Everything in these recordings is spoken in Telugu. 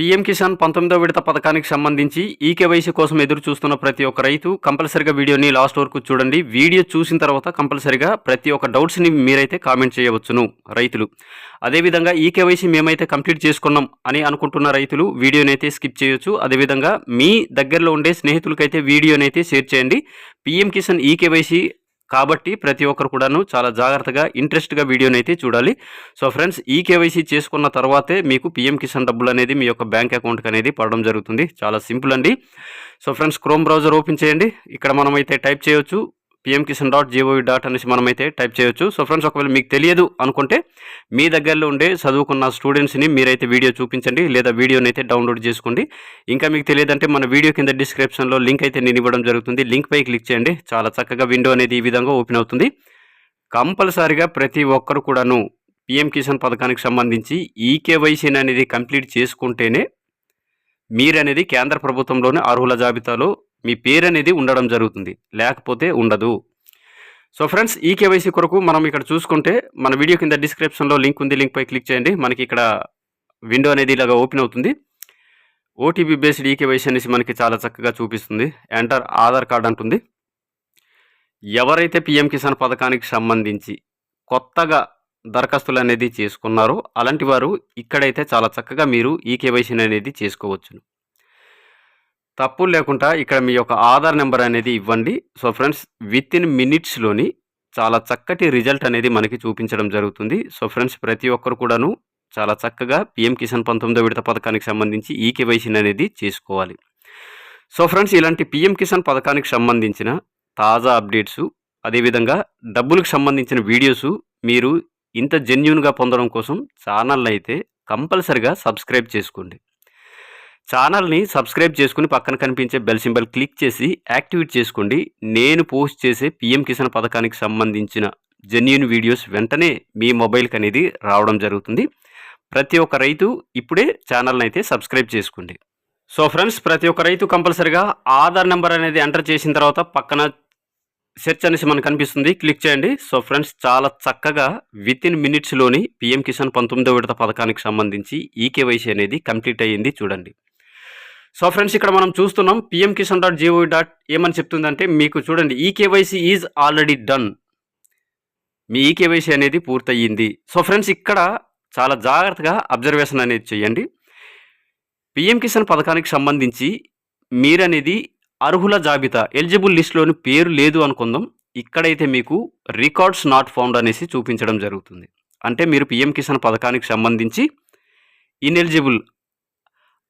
పీఎం కిసాన్ పంతొమ్మిదో విడత పథకానికి సంబంధించి ఈ కేవైసీ కోసం ఎదురు చూస్తున్న ప్రతి ఒక్క రైతు కంపల్సరిగా వీడియోని లాస్ట్ వరకు చూడండి. వీడియో చూసిన తర్వాత కంపల్సరిగా ప్రతి ఒక్క డౌట్స్ని మీరైతే కామెంట్ చేయవచ్చును రైతులు. అదేవిధంగా ఈ కేవైసీ మేమైతే కంప్లీట్ చేసుకున్నాం అని అనుకుంటున్న రైతులు వీడియోని అయితే స్కిప్ చేయొచ్చు. అదేవిధంగా మీ దగ్గరలో ఉండే స్నేహితులకైతే వీడియోనైతే షేర్ చేయండి. పీఎం కిసాన్ ఈ కేవైసీ కాబట్టి ప్రతి ఒక్కరు కూడాను చాలా జాగ్రత్తగా ఇంట్రెస్ట్గా వీడియోని అయితే చూడాలి. సో ఫ్రెండ్స్ ఈ కేవైసీ చేసుకున్న తర్వాతే మీకు పిఎం కిసాన్ డబ్బులు అనేది మీ యొక్క బ్యాంక్ అకౌంట్కి అనేది పడడం జరుగుతుంది. చాలా సింపుల్ అండి. So friends chrome browser open చేయండి. ఇక్కడ మనమైతే టైప్ చేయొచ్చు. PM Kisan dot gov dot అనేసి మనమైతే టైప్ చేయొచ్చు. సో ఫ్రెండ్స్ ఒకవేళ మీకు తెలియదు అనుకుంటే మీ దగ్గరలో ఉండే చదువుకున్న స్టూడెంట్స్ని మీరైతే వీడియో చూపించండి లేదా వీడియోని అయితే డౌన్లోడ్ చేసుకోండి. ఇంకా మీకు తెలియదంటే మన వీడియో కింద డిస్క్రిప్షన్లో లింక్ అయితే నేను ఇవ్వడం జరుగుతుంది. లింక్ పై క్లిక్ చేయండి. చాలా చక్కగా విండో అనేది ఈ విధంగా ఓపెన్ అవుతుంది. కంపల్సరిగా ప్రతి ఒక్కరు కూడాను పిఎం కిసాన్ పథకానికి సంబంధించి ఈ కేవైసీని అనేది కంప్లీట్ చేసుకుంటేనే మీరనేది కేంద్ర ప్రభుత్వంలోని అర్హుల జాబితాలో మీ పేరు అనేది ఉండడం జరుగుతుంది. లేకపోతే ఉండదు. సో ఫ్రెండ్స్ ఈ కేవైసీ కొరకు మనం ఇక్కడ చూసుకుంటే మన వీడియో కింద డిస్క్రిప్షన్లో లింక్ ఉంది. లింక్పై క్లిక్ చేయండి. మనకి ఇక్కడ విండో అనేది ఇలాగ ఓపెన్ అవుతుంది. ఓటీపీ బేస్డ్ ఈ కేవైసీ అనేసి మనకి చాలా చక్కగా చూపిస్తుంది. ఎంటర్ ఆధార్ కార్డ్ అంటుంది. ఎవరైతే పిఎం కిసాన్ పథకానికి సంబంధించి కొత్తగా దరఖాస్తులు అనేది చేసుకున్నారో అలాంటి వారు ఇక్కడైతే చాలా చక్కగా మీరు ఈ కేవైసీని అనేది చేసుకోవచ్చును. తప్పు లేకుండా ఇక్కడ మీ యొక్క ఆధార్ నెంబర్ అనేది ఇవ్వండి. సో ఫ్రెండ్స్ విత్ ఇన్ మినిట్స్లోని చాలా చక్కటి రిజల్ట్ అనేది మనకి చూపించడం జరుగుతుంది. సో ఫ్రెండ్స్ ప్రతి ఒక్కరు కూడాను చాలా చక్కగా పిఎం కిసాన్ పంతొమ్మిదో విడత పథకానికి సంబంధించి ఈ కేవైసీని అనేది చేసుకోవాలి. సో ఫ్రెండ్స్ ఇలాంటి పిఎం కిసాన్ పథకానికి సంబంధించిన తాజా అప్డేట్స్ అదేవిధంగా డబ్బులకు సంబంధించిన వీడియోస్ మీరు ఇంత జెన్యున్గా పొందడం కోసం ఛానల్ అయితే కంపల్సరిగా సబ్స్క్రైబ్ చేసుకోండి. ఛానల్ని సబ్స్క్రైబ్ చేసుకుని పక్కన కనిపించే బెల్ సింబల్ క్లిక్ చేసి యాక్టివేట్ చేసుకోండి. నేను పోస్ట్ చేసే పిఎం కిసాన్ పథకానికి సంబంధించిన జెన్యున్ వీడియోస్ వెంటనే మీ మొబైల్కి అనేది రావడం జరుగుతుంది. ప్రతి ఒక్క రైతు ఇప్పుడే ఛానల్ని అయితే సబ్స్క్రైబ్ చేసుకోండి. సో ఫ్రెండ్స్ ప్రతి ఒక్క రైతు కంపల్సరిగా ఆధార్ నెంబర్ అనేది ఎంటర్ చేసిన తర్వాత పక్కన సెర్చ్ అనేసి మనకు కనిపిస్తుంది. క్లిక్ చేయండి. సో ఫ్రెండ్స్ చాలా చక్కగా విత్ ఇన్ మినిట్స్లోని పిఎం కిసాన్ పంతొమ్మిదో విడత పథకానికి సంబంధించి ఈ కేవైసీ అనేది కంప్లీట్ అయ్యింది. చూడండి. సో ఫ్రెండ్స్ ఇక్కడ మనం చూస్తున్నాం PM Kisan dot gov dot ఏమని చెప్తుందంటే మీకు చూడండి ఈ కేవైసీ ఈజ్ ఆల్రెడీ డన్. మీ ఈ కేవైసీ అనేది పూర్తయింది. సో ఫ్రెండ్స్ ఇక్కడ చాలా జాగ్రత్తగా అబ్జర్వేషన్ అనేది చేయండి. పిఎం కిసాన్ పథకానికి సంబంధించి మీరనేది అర్హుల జాబితా ఎలిజిబుల్ లిస్ట్లోని పేరు లేదు అనుకుందాం. ఇక్కడైతే మీకు రికార్డ్స్ నాట్ ఫౌండ్ అనేసి చూపించడం జరుగుతుంది. అంటే మీరు పిఎం కిసాన్ పథకానికి సంబంధించి ఇన్ఎలిజిబుల్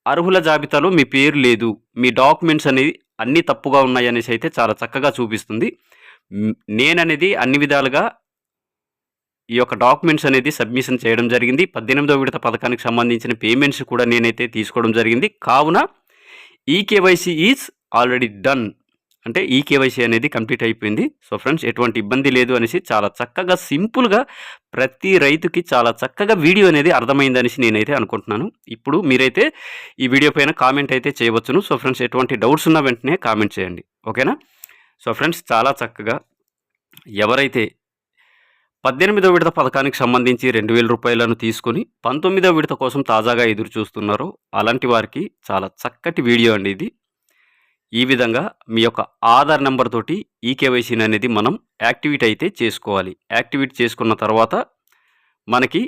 అర్హుల జాబితాలో మీ పేరు లేదు మీ డాక్యుమెంట్స్ అనేవి అన్నీ తప్పుగా ఉన్నాయి అనేసి అయితే చాలా చక్కగా చూపిస్తుంది. నేననేది అన్ని విధాలుగా ఈ యొక్క డాక్యుమెంట్స్ అనేది సబ్మిషన్ చేయడం జరిగింది. పద్దెనిమిదో విడత పథకానికి సంబంధించిన పేమెంట్స్ కూడా నేనైతే తీసుకోవడం జరిగింది. కావున ఈ కేవైసీ ఈజ్ ఆల్రెడీ డన్. అంటే ఈ కేవైసీ అనేది కంప్లీట్ అయిపోయింది. సో ఫ్రెండ్స్ ఎటువంటి ఇబ్బంది లేదు అనేసి చాలా చక్కగా సింపుల్గా ప్రతి రైతుకి చాలా చక్కగా వీడియో అనేది అర్థమైందనేసి నేనైతే అనుకుంటున్నాను. ఇప్పుడు మీరైతే ఈ వీడియో పైన కామెంట్ అయితే చేయవచ్చును. సో ఫ్రెండ్స్ ఎటువంటి డౌట్స్ ఉన్న వెంటనే కామెంట్ చేయండి. ఓకేనా? సో ఫ్రెండ్స్ చాలా చక్కగా ఎవరైతే పద్దెనిమిదో విడత పథకానికి సంబంధించి రెండు వేల రూపాయలను తీసుకొని పంతొమ్మిదో విడత కోసం తాజాగా ఎదురు చూస్తున్నారో అలాంటి వారికి చాలా చక్కటి వీడియో అండి ఇది. ఈ విధంగా మీ యొక్క ఆధార్ నెంబర్ తోటి ఈ కేవైసీని అనేది మనం యాక్టివేట్ అయితే చేసుకోవాలి. యాక్టివేట్ చేసుకున్న తర్వాత మనకి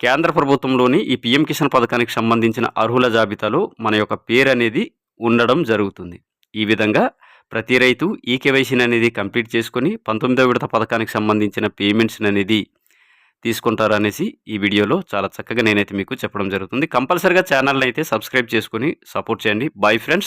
కేంద్ర ప్రభుత్వంలోని ఈ పిఎం కిసాన్ పథకానికి సంబంధించిన అర్హుల జాబితాలో మన యొక్క పేరు అనేది ఉండడం జరుగుతుంది. ఈ విధంగా ప్రతి రైతు ఈ కేవైసీని అనేది కంప్లీట్ చేసుకొని పంతొమ్మిదో విడత పథకానికి సంబంధించిన పేమెంట్స్ని అనేది తీసుకుంటారనేసి ఈ వీడియోలో చాలా చక్కగా నేనైతే మీకు చెప్పడం జరుగుతుంది. కంపల్సరిగా ఛానల్ని అయితే సబ్స్క్రైబ్ చేసుకొని సపోర్ట్ చేయండి. Bye friends